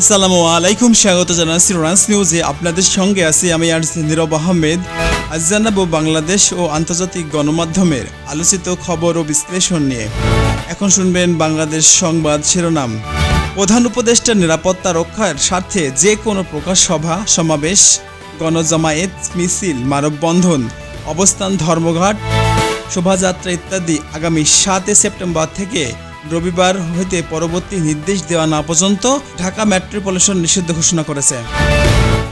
আসসালামু আলাইকুম, স্বাগত জানাচ্ছি রান্স নিউজে। আপনাদের সঙ্গে আছি আমি আর নীরব আহমেদ। আজ জানাব বাংলাদেশ ও আন্তর্জাতিক গণমাধ্যমের আলোচিত খবর ও বিশ্লেষণ নিয়ে। এখন শুনবেন বাংলাদেশ সংবাদ শিরোনাম। প্রধান উপদেষ্টার নিরাপত্তা রক্ষার স্বার্থে যে কোনো প্রকাশ সভা, সমাবেশ, গণজমায়েত, মিছিল, মানববন্ধন, অবস্থান ধর্মঘাট, শোভাযাত্রা ইত্যাদি আগামী সাতই সেপ্টেম্বর থেকে রবিবার হইতে পরবর্তী নির্দেশ দেওয়া না পর্যন্ত ঢাকা মেট্রোপলিটন নিষিদ্ধ ঘোষণা করেছে।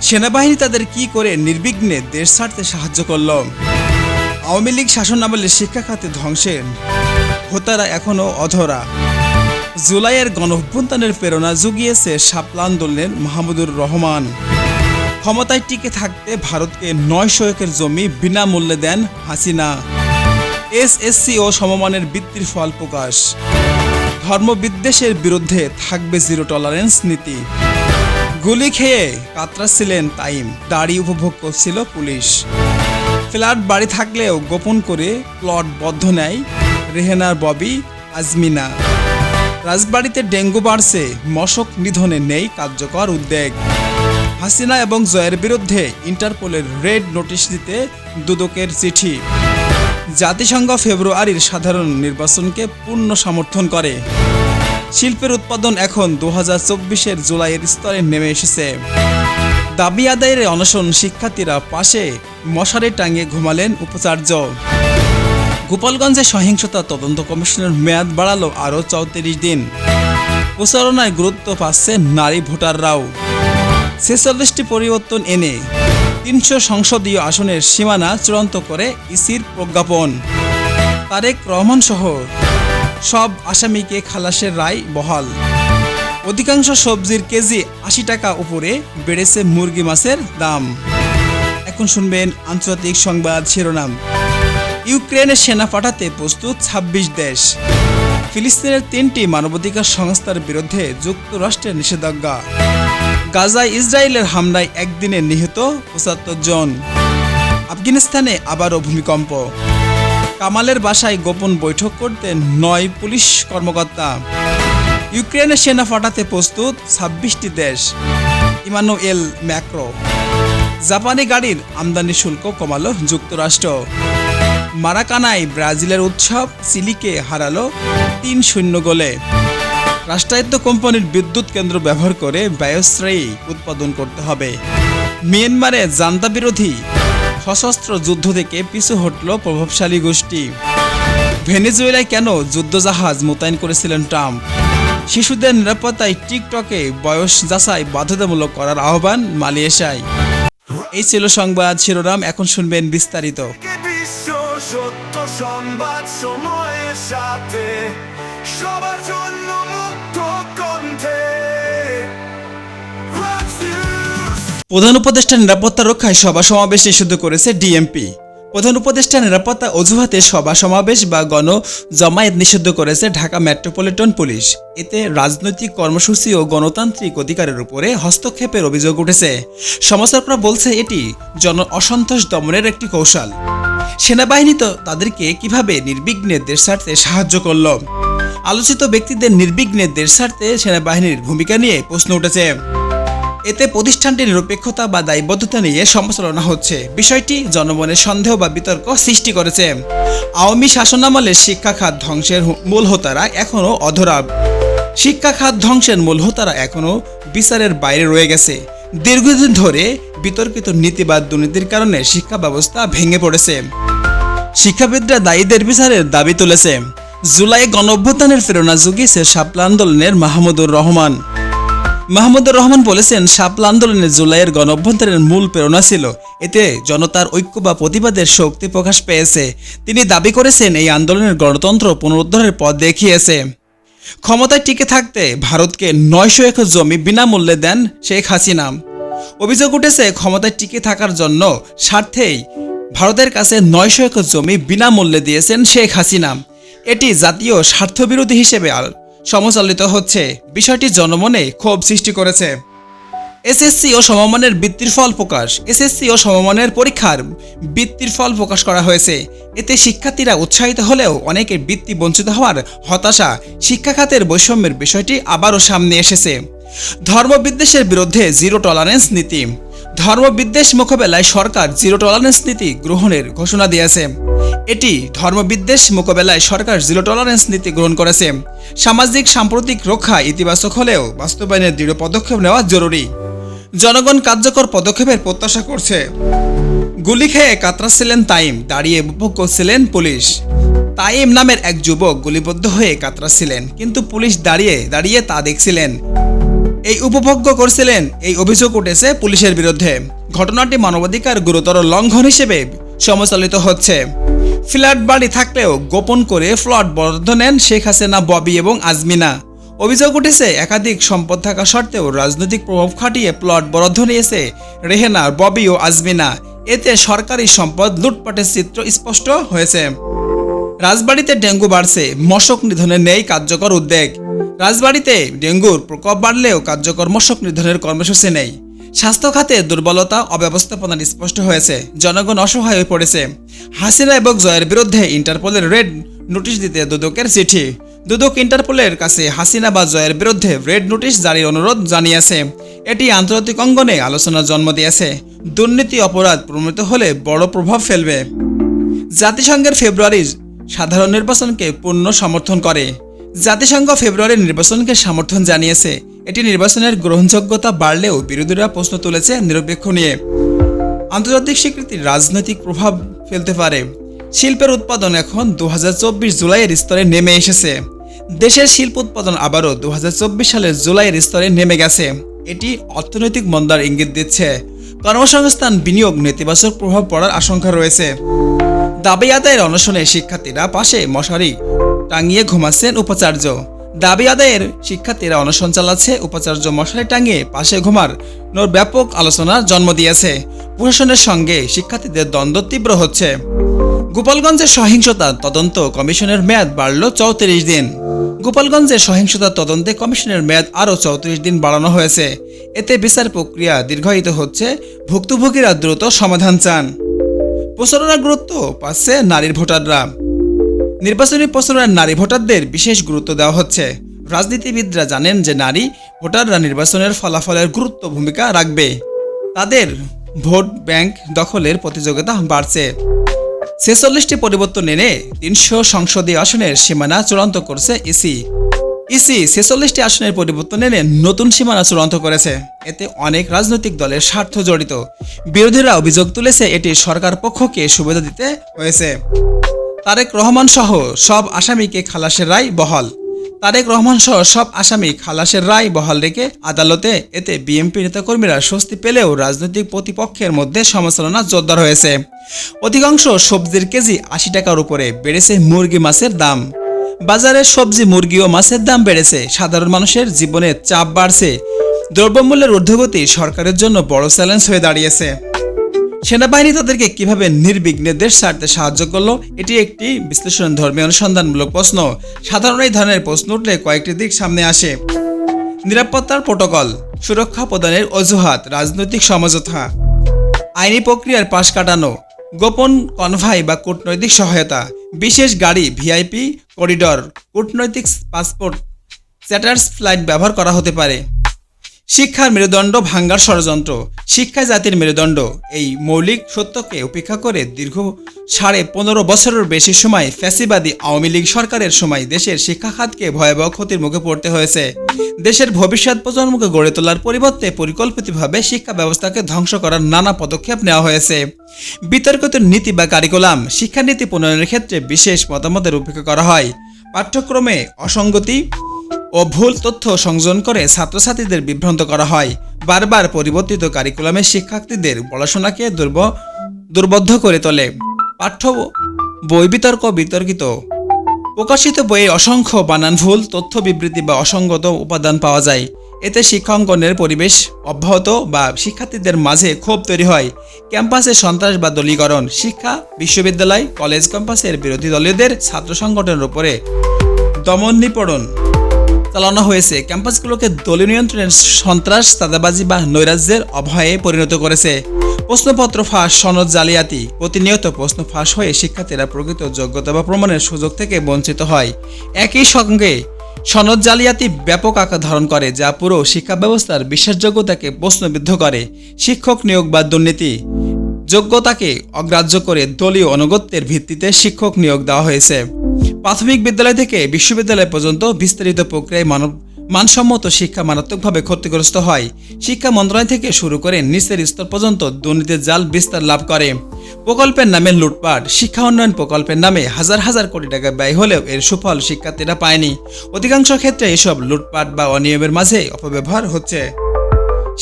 সেনাবাহিনী তাদের কি করে নির্বিঘ্নে দেশ ছাড়তে সাহায্য করল? আওয়ামী লীগ শাসনামলে শিক্ষা খাতে ধ্বংসের হোতারা এখনও অধরা। জুলাইয়ের গণঅভ্যুত্থানের প্রেরণা জুগিয়েছে শাপলা আন্দোলনের মাহমুদুর রহমান। ক্ষমতায় টিকে থাকতে ভারতকে নয়শো একর জমি বিনামূল্যে দেন হাসিনা। এস এসএসসি ও সমমানের বৃত্তির ফল প্রকাশ। ধর্মবিদ্বেষের বিরুদ্ধে থাকবে জিরো টলারেন্স নীতি। গুলি খেয়ে কাতরাচ্ছিলেন তাইম। দাড়ি উপভোগ করছিল পুলিশ। ফ্ল্যাট বাড়ি থাকলেও গোপন করে প্লট বদ্ধ নেয় রেহেনার ববি আজমিনা। রাজবাড়িতে ডেঙ্গু বাড়ছে, মশক নিধনে নেই কার্যকর উদ্বেগ। হাসিনা এবং জয়ের বিরুদ্ধে ইন্টারপোলের রেড নোটিশ দিতে দুদকের চিঠি। জাতিসংঘ ফেব্রুয়ারির সাধারণ নির্বাচনকে পূর্ণ সমর্থন করে। শিল্পের উৎপাদন এখন দু হাজার চব্বিশের জুলাইয়ের স্তরে নেমে এসেছে। দাবি আদায়ের অনশন শিক্ষার্থীরা পাশে মশারি টাঙিয়ে ঘুমালেন উপাচার্য। গোপালগঞ্জে সহিংসতা তদন্ত কমিশনের মেয়াদ বাড়ালো আরও চৌত্রিশ দিন। প্রচারণায় গুরুত্ব পাচ্ছে নারী ভোটাররাও। ছেচল্লিশটি পরিবর্তন এনে তিনশো সংসদীয় আসনের সীমানা চূড়ান্ত করে ইসির প্রজ্ঞাপন। তারেক রহমান সহ সব আসামিকে খালাসের রায় বহাল। অধিকাংশ সবজির কেজি আশি টাকা উপরে বেড়েছে মুরগি মাছের দাম। এখন শুনবেন আন্তর্জাতিক সংবাদ শিরোনাম। ইউক্রেনে সেনা পাঠাতে প্রস্তুত ২৬ দেশ। ফিলিস্তিনের তিনটি মানবাধিকার সংস্থার বিরুদ্ধে যুক্তরাষ্ট্রের নিষেধাজ্ঞা। গাজায় ইসরায়েলের হামলায় একদিনে নিহত পঁচাত্তর জন। আফগানিস্তানে আবারও ভূমিকম্প। কামালের বাসায় গোপন বৈঠক করতে নয় পুলিশ কর্মকর্তা। ইউক্রেনে সেনা পাঠাতে প্রস্তুত ছাব্বিশটি দেশ। Emmanuel Macron. জাপানি গাড়ির আমদানি শুল্ক কমালো যুক্তরাষ্ট্র। মারাকানায় ব্রাজিলের উৎসব চিলিকে হারালো তিন শূন্য গোলে। রাষ্ট্রায়ত্ত কোম্পানির বিদ্যুৎ কেন্দ্র ব্যবহার করে বায়োশ্রেয়ী উৎপাদন করতে হবে। মিয়ানমারে জান্তা বিরোধী সশস্ত্র যুদ্ধ থেকে পিছু হটল প্রভাবশালী গোষ্ঠী। ভেনেজুয়েলায় কেন যুদ্ধজাহাজ মোতায়েন করেছিলেন ট্রাম্প? শিশুদের নিরাপত্তায় টিকটকে বয়স যাচাই বাধ্যতামূলক করার আহ্বান মালয়েশিয়ায়। এই ছিল সংবাদ শিরোনাম, এখন শুনবেন বিস্তারিত। সত্য সংবাদ সময়ের সাথে। প্রধান উপদেষ্টা নিরাপত্তা রক্ষায় সভা সমাবেশ নিষিদ্ধ করেছে ডিএমপি। প্রধান উপদেষ্টা নিরাপত্তা অজুহাতে সভা সমাবেশ বা গণ জমায়েত নিষিদ্ধ করেছে ঢাকা মেট্রোপলিটন পুলিশ। এতে রাজনৈতিক কর্মসূচি ও গণতান্ত্রিক অধিকারের উপরে হস্তক্ষেপের অভিযোগ উঠেছে। সমাচারকরা বলছে এটি জন অসন্তোষ দমনের একটি কৌশল। সেনাবাহিনী তো তাদেরকে কীভাবে নির্বিঘ্নে দেশ ছাড়তে সাহায্য করল? আলোচিত ব্যক্তিদের নির্বিঘ্নে দেশ ছাড়তে সেনাবাহিনীর ভূমিকা নিয়ে প্রশ্ন উঠেছে। এতে প্রতিষ্ঠানটির নিরপেক্ষতা বা দায়বদ্ধতা নিয়ে সমালোচনা হচ্ছে। বিষয়টি জনমনের সন্দেহ বা বিতর্ক সৃষ্টি করেছে। আওয়ামী শাসনামলে শিক্ষা খাত ধ্বংসের মূল হোতারা এখনও অধরা। শিক্ষা খাত ধ্বংসের মূল হোতারা এখনও বিচারের বাইরে রয়ে গেছে। দীর্ঘদিন ধরে বিতর্কিত নীতি বা দুর্নীতির কারণে শিক্ষা ব্যবস্থা ভেঙে পড়েছে। শিক্ষাবিদরা দায়ীদের বিচারের দাবি তুলেছে। জুলাই গণঅভ্যুত্থানের প্রেরণা জুগিয়েছে শাপলা আন্দোলনের মাহমুদুর রহমান। মাহমুদুর রহমান বলেছেন, শাপলা আন্দোলনে জুলাইয়ের গণঅভ্যন্তরের মূল প্রেরণা ছিল। এতে জনতার ঐক্য বা প্রতিবাদের শক্তি প্রকাশ পেয়েছে। তিনি দাবি করেছেন, এই আন্দোলনের গণতন্ত্র পুনরুদ্ধারের পথ দেখিয়েছে। ক্ষমতায় টিকে থাকতে ভারতকে নয়শো একর জমি বিনামূল্যে দেন শেখ হাসিনা। অভিযোগ উঠেছে, ক্ষমতায় টিকে থাকার জন্য স্বার্থেই ভারতের কাছে নয়শো একর জমি বিনামূল্যে দিয়েছেন শেখ হাসিনা। এটি জাতীয় স্বার্থবিরোধী হিসেবে সমালোচিত হচ্ছে। বিষয়টি জনমনে ক্ষোভ সৃষ্টি করেছে। এসএসসি ও সমমানের বৃত্তির ফল প্রকাশ। এসএসসি ও সমমানের পরীক্ষার বৃত্তির ফল প্রকাশ করা হয়েছে। এতে শিক্ষার্থীরা উৎসাহিত হলেও অনেকে বৃত্তি বঞ্চিত হওয়ার হতাশা শিক্ষা খাতের বৈষম্যের বিষয়টি আবারও সামনে এসেছে। ধর্মবিদ্বেষের বিরুদ্ধে জিরো টলারেন্স নীতি। ধর্মবিদ্বেষ মোকাবেলায় সরকার জিরো টলারেন্স নীতি গ্রহণের ঘোষণা দিয়েছে। এটি ধর্মবিদ্বেষ মোকাবেলায় সরকার জিরো টলারেন্স নীতি গ্রহণ করেছে। সামাজিক, সাম্প্রতিক রক্ষা ইতিবাচক হলেও বাস্তবায়নের দৃঢ় পদক্ষেপ নেওয়া জরুরি। জনগণ কার্যকর পদক্ষেপের প্রত্যাশা করছে। গুলি খেয়ে কাতরাচ্ছিলেন তাইম, দাঁড়িয়ে উপভোগ করছিলেন পুলিশ। তাইম নামের এক যুবক গুলিবদ্ধ হয়ে কাতরাচ্ছিলেন, কিন্তু পুলিশ দাঁড়িয়ে দাঁড়িয়ে তা দেখছিলেন। এই উপভোগ্য করছিলেন এই অভিযোগ উঠেছে পুলিশের বিরুদ্ধে। ঘটনাটি মানবাধিকার গুরুতর লঙ্ঘন হিসেবে সমচালিত হচ্ছে। ফ্ল্যাট বাড়ি থাকলেও গোপন করে ফ্লট বরাদ্দ নেন শেখ হাসিনা, ববি এবং আজমিনা। অভিযোগ উঠেছে, একাধিক সম্পদ থাকা সত্ত্বেও রাজনৈতিক প্রভাব খাটিয়ে প্লট বরাদ্দ নিয়েছে রেহেনা, ববি ও আজমিনা। এতে সরকারি সম্পদ লুটপাটের চিত্র স্পষ্ট হয়েছে। রাজবাড়িতে ডেঙ্গু বাড়ছে, মশক নিধনে নেই কার্যকর উদ্যোগ। রাজবাড়িতে ডেঙ্গুর প্রকোপ বাড়লেও কার্যকর মশক নিধনের কর্মসূচি নেই। স্বাস্থ্য খাতে দুর্বলতা অব্যবস্থাপনার স্পষ্ট হয়েছে। জনগণ অসহায় হয়ে পড়েছে। হাসিনা এবং জয়ের বিরুদ্ধে ইন্টারপোলের রেড নোটিশ দিতে দুদকের চিঠি। দুদক ইন্টারপোলের কাছে হাসিনা বা জয়ের বিরুদ্ধে রেড নোটিশ জারির অনুরোধ জানিয়েছে। এটি আন্তর্জাতিক অঙ্গনে আলোচনার জন্ম দিয়েছে। দুর্নীতি অপরাধ প্রমিত হলে বড় প্রভাব ফেলবে। জাতিসংঘের ফেব্রুয়ারির সাধারণ নির্বাচনকে পূর্ণ সমর্থন করে। জাতিসংঘ ফেব্রুয়ারির নির্বাচনকে সমর্থন জানিয়েছে। এটি নির্বাচনের গ্রহণযোগ্যতা বাড়লেও বিরোধীরা প্রশ্ন তুলেছে নিরপেক্ষ নিয়ে। আন্তর্জাতিক স্বীকৃতির রাজনৈতিক প্রভাব ফেলতে পারে। শিল্পের উৎপাদন এখন দু জুলাইয়ের স্তরে নেমে এসেছে। দেশের শিল্প উৎপাদন আবারও দু হাজার চব্বিশ সালের জুলাইয়ের স্তরে নেমে গেছে। এটি অর্থনৈতিক মন্দার ইঙ্গিত দিচ্ছে। কর্মসংস্থান বিনিয়োগ নেতিবাচক প্রভাব পড়ার আশঙ্কা রয়েছে। দাবি আদায়ের অনশনে শিক্ষার্থীরা পাশে মশারি টাঙিয়ে ঘুমাচ্ছেন উপাচার্য। দাবি আদায়ের শিক্ষার্থীরা অনশন চালাচ্ছে, উপাচার্য মশারি টাঙিয়ে পাশে ঘুমার নোর ব্যাপক আলোচনার জন্ম দিয়েছে। প্রশাসনের সঙ্গে শিক্ষার্থীদের দ্বন্দ্ব তীব্র হচ্ছে। গোপালগঞ্জের সহিংসতা তদন্ত কমিশনের মেয়াদ বাড়ল চৌত্রিশ দিন। গোপালগঞ্জের সহিংসতা তদন্তে কমিশনের মেয়াদ আরও চৌত্রিশ দিন বাড়ানো হয়েছে। এতে বিচার প্রক্রিয়া দীর্ঘায়িত হচ্ছে, ভুক্তভোগীরা দ্রুত সমাধান চান। প্রচারণার গুরুত্ব পাচ্ছে নারীর ভোটাররা। নির্বাচনী প্রচারণায় নারী ভোটারদের বিশেষ গুরুত্ব দেওয়া হচ্ছে। রাজনীতিবিদরা জানেন যে নারী ভোটাররা নির্বাচনের ফলাফলের গুরুত্ব ভূমিকা রাখবে। তাদের ভোট ব্যাংক দখলের প্রতিযোগিতা বাড়ছে। ছেচল্লিশটি পরিবর্তন এনে তিনশো সংসদীয় আসনের সীমানা চূড়ান্ত করছে ইসি। ইসি ছেচল্লিশটি আসনের পরিবর্তন এনে নতুন সীমানা চূড়ান্ত করেছে। এতে অনেক রাজনৈতিক দলের স্বার্থ জড়িত। বিরোধীরা অভিযোগ তুলেছে এটি সরকার পক্ষকে সুবিধা দিতে হয়েছে। তারেক রহমান সহ সব আসামিকে খালাসের রায় বহাল। তারেক রহমান সহ সব আসামি খালাসের রায় বহাল রেখে আদালতে এতে বিএনপি নেতাকর্মীরা স্বস্তি পেলেও রাজনৈতিক প্রতিপক্ষের মধ্যে সমালোচনা জোরদার হয়েছে। অধিকাংশ সবজির কেজি আশি টাকার উপরে বেড়েছে মুরগি মাছের দাম। বাজারে সবজি, মুরগি ও মাছের দাম বেড়েছে। সাধারণ মানুষের জীবনে চাপ বাড়ছে। দ্রব্যমূল্যের ঊর্ধ্বগতি সরকারের জন্য বড় চ্যালেঞ্জ হয়ে দাঁড়িয়েছে। সেনাবাহিনী তাদেরকে কীভাবে নির্বিঘ্নে দেশ ছাড়তে সাহায্য করল, এটি একটি বিশ্লেষণ ধর্মীয় অনুসন্ধানমূলক প্রশ্ন। সাধারণ এই ধরনের প্রশ্ন উঠলে কয়েকটি দিক সামনে আসে। নিরাপত্তার প্রোটোকল, সুরক্ষা প্রদানের অজুহাত, রাজনৈতিক সমঝোতা, আইনি প্রক্রিয়ার পাশ কাটানো, গোপন কনভাই বা কূটনৈতিক সহায়তা, বিশেষ গাড়ি, ভিআইপি, করিডর, কূটনৈতিক পাসপোর্ট, চ্যাটার্স ফ্লাইট ব্যবহার করা হতে পারে। শিক্ষার মেরুদণ্ড ভাঙ্গার ষড়যন্ত্র। শিক্ষা জাতির মেরুদণ্ড। এই মৌলিক সত্যকে উপেক্ষা করে দীর্ঘ সাড়ে পনেরো বছরের বেশি সময় ফ্যাসিবাদী আওয়ামী লীগ সরকারের সময় দেশের শিক্ষা খাতকে ভয়াবহ ক্ষতির মুখে পড়তে হয়েছে। দেশের ভবিষ্যৎ প্রজন্মকে গড়ে তোলার পরিবর্তে পরিকল্পিতভাবে শিক্ষা ব্যবস্থাকে ধ্বংস করার নানা পদক্ষেপ নেওয়া হয়েছে। বিতর্কিত নীতি বা কারিকুলাম শিক্ষানীতি প্রণয়নের ক্ষেত্রে বিশেষ মতামতের উপেক্ষা করা হয়। পাঠ্যক্রমে অসঙ্গতি ও ভুল তথ্য সংযোজন করে ছাত্রছাত্রীদের বিভ্রান্ত করা হয়। বারবার পরিবর্তিত কারিকুলামে শিক্ষার্থীদের পড়াশোনাকে দুর্ব, দুর্বদ্ধ করে তোলে। পাঠ্য বই বিতর্ক বিতর্কিত। প্রকাশিত বইয়ে অসংখ্য বানান ভুল, তথ্য বিবৃতি বা অসঙ্গত উপাদান পাওয়া যায়। এতে শিক্ষাঙ্গনের পরিবেশ অব্যাহত বা শিক্ষার্থীদের মাঝে ক্ষোভ তৈরি হয়। ক্যাম্পাসে সন্ত্রাস বা দলীকরণ, শিক্ষা, বিশ্ববিদ্যালয়, কলেজ ক্যাম্পাসের বিরোধী দলীয়দের ছাত্র সংগঠনের উপরে দমন নিপীড়ন। চালানো হয়েছে। ক্যাম্পাসগুলোকে দলীয় নিয়ন্ত্রণের সন্ত্রাস, চাঁদাবাজি বা নৈরাজ্যের অভয়ে পরিণত করেছে। প্রশ্নপত্র ফাঁস, সনদ জালিয়াতি। প্রতিনিয়ত প্রশ্ন ফাঁস হয়ে শিক্ষার্থীরা প্রকৃত যোগ্যতা বা প্রমাণের সুযোগ থেকে বঞ্চিত হয়। একই সঙ্গে সনদ জালিয়াতি ব্যাপক আকার ধারণ করে, যা পুরো শিক্ষা ব্যবস্থার বিশ্বাসযোগ্যতাকে প্রশ্নবিদ্ধ করে। শিক্ষক নিয়োগ বা দুর্নীতি যোগ্যতাকে অগ্রাহ্য করে দলীয় অনুগত্যের ভিত্তিতে শিক্ষক নিয়োগ দেওয়া হয়েছে। প্রাথমিক বিদ্যালয় থেকে বিশ্ববিদ্যালয় পর্যন্ত বিস্তারিত প্রক্রিয়ায় মানব মানসম্মত শিক্ষা মারাত্মকভাবে ক্ষতিগ্রস্ত হয়। শিক্ষা মন্ত্রণালয় থেকে শুরু করে নিচের স্তর পর্যন্ত দুর্নীতির জাল বিস্তার লাভ করে। প্রকল্পের নামে লুটপাট। শিক্ষা উন্নয়ন প্রকল্পের নামে হাজার হাজার কোটি টাকা ব্যয় হলেও এর সুফল শিক্ষার্থীরা পায়নি। অধিকাংশ ক্ষেত্রে এসব লুটপাট বা অনিয়মের মাঝে অপব্যবহার হচ্ছে।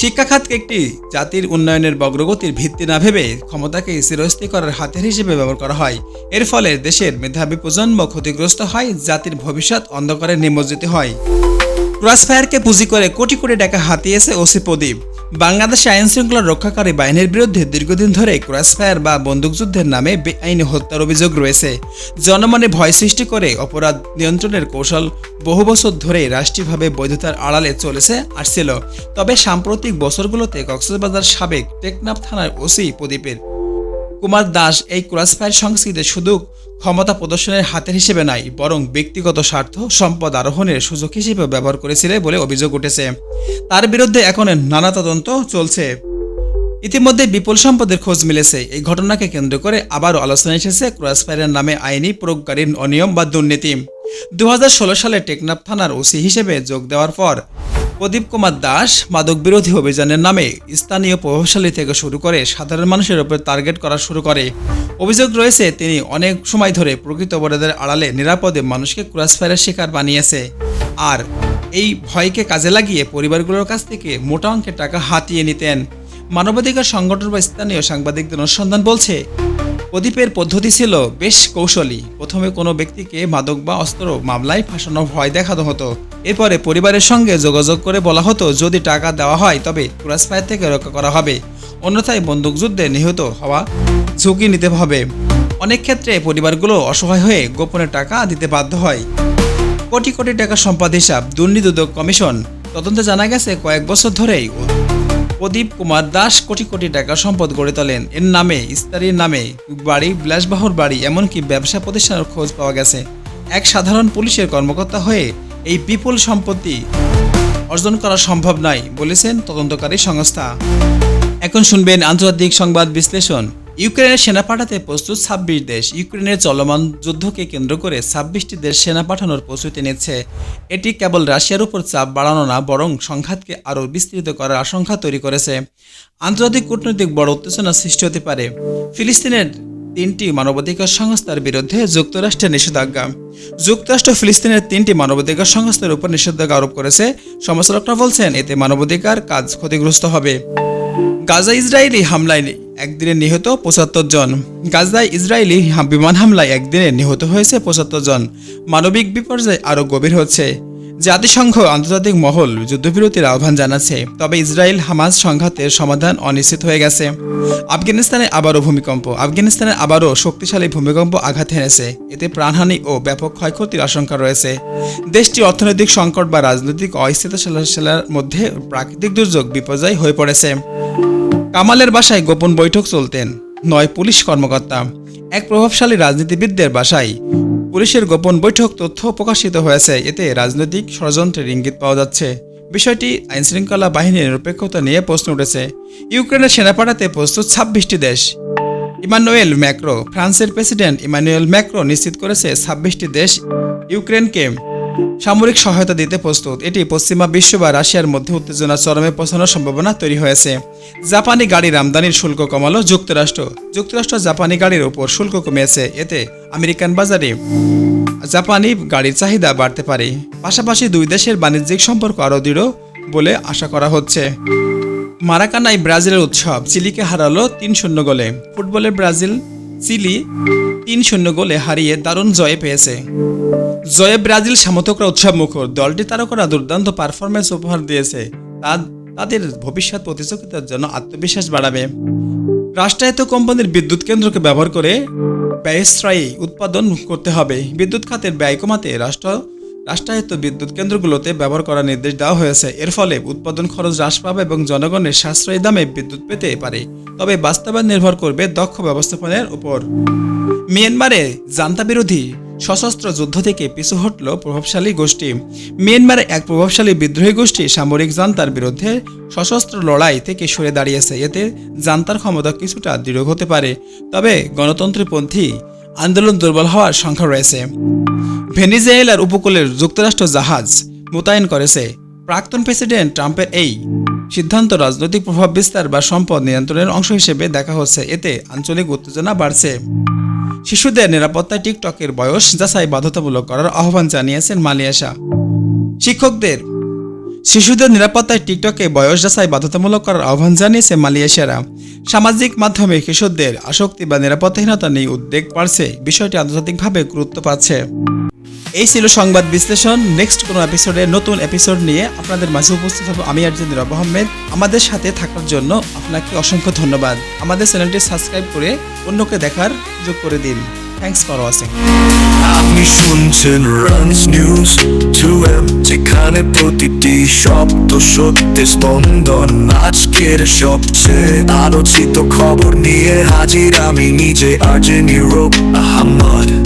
শিক্ষা খাতকে একটি জাতির উন্নয়নের অগ্রগতির ভিত্তি না ভেবে ক্ষমতাকে চিরস্থায়ী করার হাতিয়ার হিসেবে ব্যবহার করা হয়। এর ফলে দেশের মেধাবী প্রজন্ম ক্ষতিগ্রস্ত হয়, জাতির ভবিষ্যৎ অন্ধকারে নিমজ্জিত হয়। ক্রসফায়ারকে পুঁজি করে কোটি কোটি টাকা হাতিয়েছে ওসি প্রদীপ। বাংলাদেশে আইন শৃঙ্খলা রক্ষাকারী বাহিনীর বিরুদ্ধে দীর্ঘদিন ধরে ক্রসফায়ার বা বন্দুকযুদ্ধের নামে বেআইনি হত্যার অভিযোগ রয়েছে। জনমনে ভয় সৃষ্টি করে অপরাধ নিয়ন্ত্রণের কৌশল বহু বছর ধরে রাষ্ট্রীয়ভাবে বৈধতার আড়ালে চলেছে আসছিল তবে সাম্প্রতিক বছরগুলোতে কক্সবাজার সাবেক টেকনাফ থানার ওসি প্রদীপের কুমার দাস এই ক্রসফায়ার সংস্কৃতি শুধু ক্ষমতা প্রদর্শনের হাতের হিসেবে নাই, বরং ব্যক্তিগত স্বার্থ সম্পদ আরোহণের সুযোগ হিসেবে ব্যবহার করেছিলেন বলে অভিযোগ উঠেছে। তার বিরুদ্ধে এখন নানা তদন্ত চলছে। ইতিমধ্যে বিপুল সম্পদের খোঁজ মিলেছে। এই ঘটনাকে কেন্দ্র করে আবারও আলোচনা এসেছে ক্রসফায়ারের নামে আইনি, প্রয়োগকারীর অনিয়ম বা দুর্নীতি। দু হাজার ষোলো সালে টেকনাফ থানার ওসি হিসেবে যোগ দেওয়ার পর প্রদীপ কুমার দাস মাদক বিরোধী অভিযানের নামে স্থানীয় প্রভাবশালী থেকে শুরু করে সাধারণ মানুষের উপর টার্গেট করা শুরু করে। অভিযোগ রয়েছে, তিনি অনেক সময় ধরে প্রকৃত অপরাধের আড়ালে নিরাপদে মানুষকে ক্রসফায়ারের শিকার বানিয়েছে। আর এই ভয়কে কাজে লাগিয়ে পরিবারগুলোর কাছ থেকে মোটা অঙ্কের টাকা হাতিয়ে নিতেন। মানবাধিকার সংগঠন বা স্থানীয় সাংবাদিকদের অনুসন্ধান বলছে প্রদীপের পদ্ধতি ছিল বেশ কৌশলী। প্রথমে কোনো ব্যক্তিকে মাদক বা অস্ত্র মামলায় ফাঁসানোর ভয় দেখানো হতো। এরপরে পরিবারের সঙ্গে যোগাযোগ করে বলা হতো, যদি টাকা দেওয়া হয়, তবে ক্রসফায়ার থেকে রক্ষা করা হবে। অন্যথায় বন্দুকযুদ্ধে নিহত হওয়া ঝুঁকি নিতে হবে। অনেক ক্ষেত্রে পরিবারগুলো অসহায় হয়ে গোপনে টাকা দিতে বাধ্য হয়। কোটি কোটি টাকা সম্পদ হিসাব, দুর্নীতি কমিশন। তদন্তে জানা গেছে, কয়েক বছর ধরেই প্রদীপ কুমার দাস কোটি কোটি টাকা সম্পদ গড়ে তোলেন। এর নামে স্ত্রীর নামে বাড়ি বিলাসবাহর বাড়ি, এমনকি ব্যবসা প্রতিষ্ঠানের খোঁজ পাওয়া গেছে। এক সাধারণ পুলিশের কর্মকর্তা হয়ে এই বিপুল সম্পত্তি অর্জন করা সম্ভব নয়, বলেছেন তদন্তকারী সংস্থা। এখন শুনবেন আন্তর্জাতিক সংবাদ বিশ্লেষণ। ইউক্রেনের সেনা পাঠাতে প্রস্তুত ছাব্বিশ দেশ। ইউক্রেনের চলমান যুদ্ধকে কেন্দ্র করে ছাব্বিশটি দেশ সেনা পাঠানোর প্রস্তুতি নিচ্ছে। এটি কেবল রাশিয়ার উপর চাপ বাড়ানো না, বরং সংঘাতকে আরও বিস্তৃত করার আশঙ্কা তৈরি করেছে। আন্তর্জাতিক কূটনৈতিক বড় উত্তেজনা সৃষ্টি হতে পারে। ফিলিস্তিনের তিনটি মানবাধিকার সংস্থার বিরুদ্ধে যুক্তরাষ্ট্রের নিষেধাজ্ঞা। যুক্তরাষ্ট্র ফিলিস্তিনের তিনটি মানবাধিকার সংস্থার উপর নিষেধাজ্ঞা আরোপ করেছে। সমালোচকরা বলছেন, এতে মানবাধিকার কাজ ক্ষতিগ্রস্ত হবে। গাজা ইসরায়েলি হামলায় একদিনে নিহত পঁচাত্তর জন। গাজায় ইসরায়েলি বিমান হামলায় একদিনে নিহত হয়েছে পঁচাত্তর জন। মানবিক বিপর্যয় আরও গভীর হচ্ছে। জাতিসংঘ আন্তর্জাতিক মহল যুদ্ধবিরতির আহ্বান জানাচ্ছে, তবে ইসরায়েল হামাজ সংঘাতের সমাধান অনিশ্চিত হয়ে গেছে। আফগানিস্তানে আবারও ভূমিকম্প, আফগানিস্তানে আবারও শক্তিশালী ভূমিকম্প আঘাত হেনেছে। এতে প্রাণহানি ও ব্যাপক ক্ষয়ক্ষতির আশঙ্কা রয়েছে। দেশটি অর্থনৈতিক সংকট বা রাজনৈতিক অস্থিরতার মধ্যে প্রাকৃতিক দুর্যোগ বিপর্যয় হয়ে পড়েছে। কামালের বাসায় গোপন বৈঠক চলতেন, নয় পুলিশ কর্মকর্তা। এক প্রভাবশালী রাজনীতিবিদদের বাসায় পুলিশের গোপন বৈঠক তথ্য প্রকাশিত হয়েছে। এতে রাজনৈতিক ষড়যন্ত্রের ইঙ্গিত পাওয়া যাচ্ছে। বিষয়টি আইনশৃঙ্খলা বাহিনীর নিরপেক্ষতা নিয়ে প্রশ্ন উঠেছে। ইউক্রেনের সেনাপাড়াতে প্রস্তুত ছাব্বিশটি দেশ। ইমানুয়েল ম্যাক্রো, ফ্রান্সের প্রেসিডেন্ট ইমানুয়েল ম্যাক্রো নিশ্চিত করেছে ছাব্বিশটি দেশ ইউক্রেনকে সামরিক সহায়তা দিতে প্রস্তুত। এটি পশ্চিমা বিশ্ব বা রাশিয়ার মধ্যে উত্তেজনা চরমে পৌঁছানোর সম্ভাবনা তৈরি হয়েছে। জাপানি গাড়ির আমদানির শুল্ক কমালো যুক্তরাষ্ট্র। যুক্তরাষ্ট্র জাপানি গাড়ির ওপর শুল্ক কমিয়েছে। এতে আমেরিকান বাজারে জাপানি গাড়ির চাহিদা বাড়তে পারে। পাশাপাশি দুই দেশের বাণিজ্যিক সম্পর্ক আরও দৃঢ় বলে আশা করা হচ্ছে। মারাকানায় ব্রাজিলের উৎসব চিলিকে হারালো তিন শূন্য গোলে। ফুটবলে ব্রাজিল, চিলি তিন শূন্য গোলে হারিয়ে দারুণ জয় পেয়েছে। জয়ে ব্রাজিল সমর্থকরা উৎসব মুখর দলটি তারকারা দুর্দান্ত পারফরমেন্স উপহার দিয়েছে। তা তাদের ভবিষ্যৎ প্রতিযোগিতার জন্য আত্মবিশ্বাস বাড়াবে। রাষ্ট্রায়ত্ত কোম্পানির বিদ্যুৎ কেন্দ্রকে ব্যবহার করে ব্যয়স্ত্রায়ী উৎপাদন করতে হবে। বিদ্যুৎ খাতের ব্যয় কমাতে রাষ্ট্র, রাষ্ট্রায়ত্ত বিদ্যুৎ কেন্দ্রগুলোতে ব্যবহার করার নির্দেশ দেওয়া হয়েছে। এর ফলে উৎপাদন খরচ হ্রাস পাবে এবং জনগণের সাশ্রয়ী দামে বিদ্যুৎ পেতে পারে। তবে বাস্তবায়ন নির্ভর করবে দক্ষ ব্যবস্থাপনার উপর। মিয়ানমারে জান্তা বিরোধী সশস্ত্র যুদ্ধ থেকে পিছু হটল প্রভাবশালী গোষ্ঠী। মিয়ানমারে এক প্রভাবশালী বিদ্রোহী গোষ্ঠী সামরিক জান্তার বিরুদ্ধে সশস্ত্র লড়াই থেকে সরে দাঁড়িয়েছে। এতে জান্তার ক্ষমতা কিছুটা দৃঢ় হতে পারে। তবে গণতন্ত্রপন্থী আন্দোলন দুর্বল হওয়ার সংখ্যা রয়েছে। ভেনিজুয়েলার উপকূলের যুক্তরাষ্ট্র জাহাজ মোতায়েন করেছে। প্রাক্তন প্রেসিডেন্ট ট্রাম্পের এই সিদ্ধান্ত রাজনৈতিক প্রভাব বিস্তার বা সম্পদ নিয়ন্ত্রণের অংশ হিসেবে দেখা হচ্ছে। এতে আঞ্চলিক উত্তেজনা বাড়ছে। শিশুদের নিরাপত্তায় টিকটকের বয়স যাচাই বাধ্যতামূলক করার আহ্বান জানিয়েছেন মালিয়াশা শিক্ষকদের, শিশুদের নিরাপত্তায় টিকটকে বয়স যাচাই বাধ্যতামূলক করার আহ্বান জানিয়েছে মালয়েশিয়ারা সামাজিক মাধ্যমে কিশোরদের আসক্তি বা নিরাপত্তাহীনতা নিয়ে উদ্বেগ বাড়ছে, বিষয়টি আন্তর্জাতিকভাবে গুরুত্ব পাচ্ছে। এই ছিল সংবাদ বিশ্লেষণ। নেক্সট কোনো এপিসোডে নতুন এপিসোড নিয়ে আপনাদের মাঝে উপস্থিত হব আমি আর্জুন রব আহমেদ। আমাদের সাথে থাকার জন্য আপনাকে অসংখ্য ধন্যবাদ। আমাদের চ্যানেলটি সাবস্ক্রাইব করে অন্যকে দেখার সুযোগ করে দিন। থ্যাংকস ফর ওয়াচিং আপনি শুনছেন রানস নিউজ টু এম যেখানে প্রতিটি শব্দ সত্যি স্পন্দন। আজকের সবচেয়ে আলোচিত খবর নিয়ে হাজির আমি নিজে আর্জে নীরব আহমদ।